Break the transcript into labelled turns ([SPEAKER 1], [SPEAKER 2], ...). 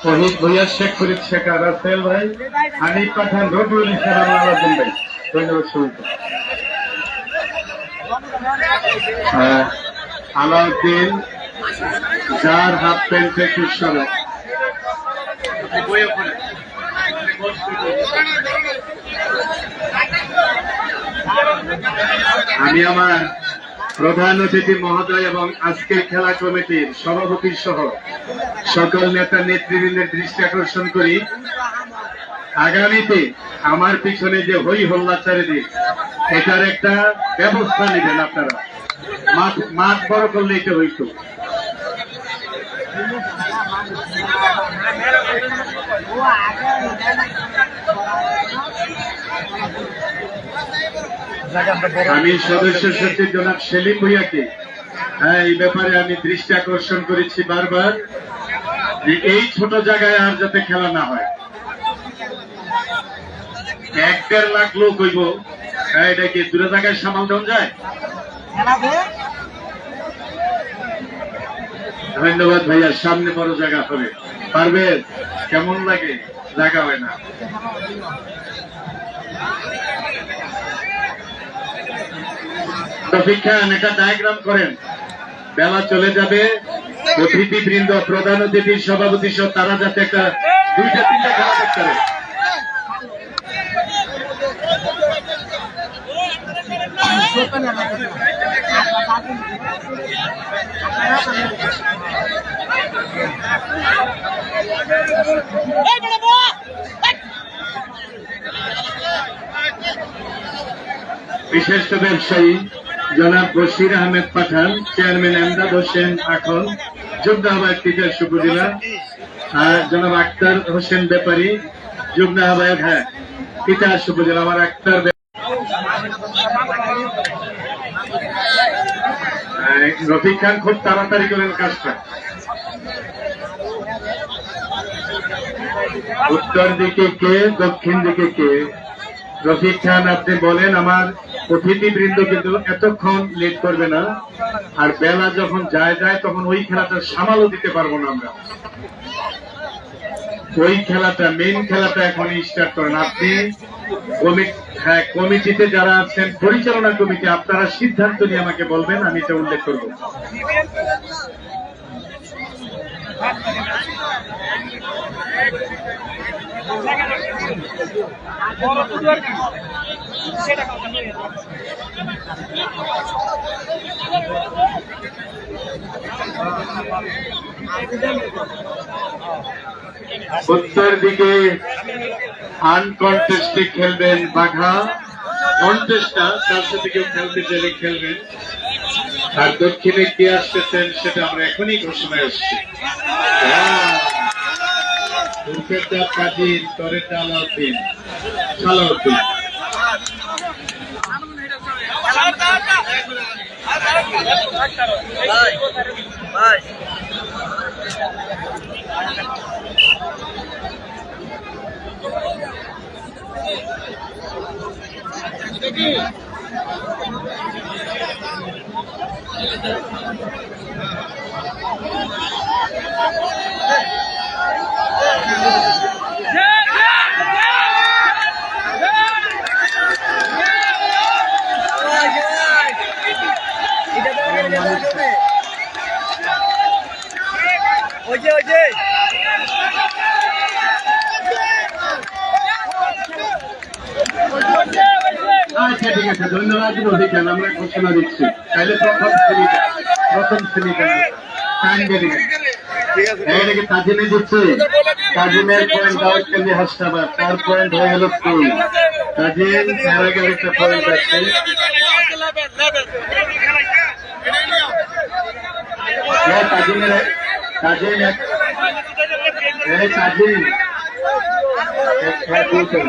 [SPEAKER 1] শহীদ ভুইয়া শেখ ফরিদ শেখ রাসেল ভাই হানিফ পাঠান রবিউল ইসলাম আলাউদ্দিন ভাই ধন্যবাদ সবাইকে। আহ, আলাউদ্দিন যার হাফ প্যান্ট সরে আমি আমার প্রধান অতিথি মহোদয় এবং আজকের খেলা কমিটির সভাপতি সহ সকল নেতা নেতৃবৃন্দের দৃষ্টি আকর্ষণ করি। আগামীতে আমার পিছনে যে হই হল্লা চারিদিক, এটার একটা ব্যবস্থা নেবেন আপনারা। মাঠ বড় করলে এটা হইতো। আমি সদস্য সচিব জনাব সেলিম ভুইয়াকে। হ্যাঁ এই ব্যাপারে আমি দৃষ্টি আকর্ষণ করেছি বারবার যে এই ছোট জায়গায় আর যাতে খেলা না হয়। এক দেড় লাখ লোক হইব। হ্যাঁ এটা কি দূরে জায়গায় সামাল দেওয়া যায়? ধন্যবাদ ভাইয়া, সামনে বড় জায়গা হবে পারবে? কেমন লাগে? জায়গা হয় না। খান একটা ডায়াগ্রাম করেন। বেলা চলে যাবে। অতিথি বৃন্দ, প্রধান অতিথি, সভাপতি তারা যাতে একটা দুইটা, তিনটা খেলা বিশিষ্ট ব্যবসায়ী জনাব বশির আহমেদ পাঠান, চেয়ারম্যান এমদাদ হোসেন আখন যুগ্ম টিচার উপজেলা আর জনাব আক্তার হোসেন ব্যাপারী, যুগ্ম হ্যাঁ তিতাস উপজেলা আমার আক্তার রফিক খান, খুব তাড়াতাড়ি করেন কাজটা। উত্তর দিকে কে, দক্ষিণ দিকে কে? রফিক খান, আপনি বলেন, আমার অতিথিবৃন্দ কিন্তু এতক্ষণ লেট করবে না। আর বেলা যখন যায় যায়, তখন ওই খেলাটা সামালও দিতে পারব না আমরা। ওই খেলাটা মেইন খেলাটা এখন স্টার্ট করেন। আপনি হ্যাঁ কমিটিতে যারা আছেন, পরিচালনা কমিটি, আপনারা সিদ্ধান্ত নিয়ে আমাকে বলবেন, আমি এটা উল্লেখ করব। উত্তর দিকে আনকন্টেস্টে খেলবেন বাঘা কন্টেস্টটা তার সাথে কেউ খেলতে চাইলে খেলবেন। আর দক্ষিণে কে আসতেছেন সেটা আমরা এখনই ঘোষণায় আসছি। দুর্গেরটা কাজীর তরেটা আলাউদ্দিন সালাউদ্দিন।
[SPEAKER 2] ওই যে ওই যে
[SPEAKER 1] আচ্ছা ঠিক আছে ধন্যবাদ খান আমরা ঘোষণা দিচ্ছি। তাহলে প্রথম শ্রেণীটা প্রথম শ্রেণীটা এটাকে তাজিমে দিচ্ছে? তাজিমের পয়েন্ট আউট কেন্দ্রে হাসনাবাদ তার পয়েন্ট হয়ে গেল তিন তাজিম এর আগে একটা পয়েন্ট আছে। তাজিমের তাজিম তাজিম। এক খেলা দিয়েছেন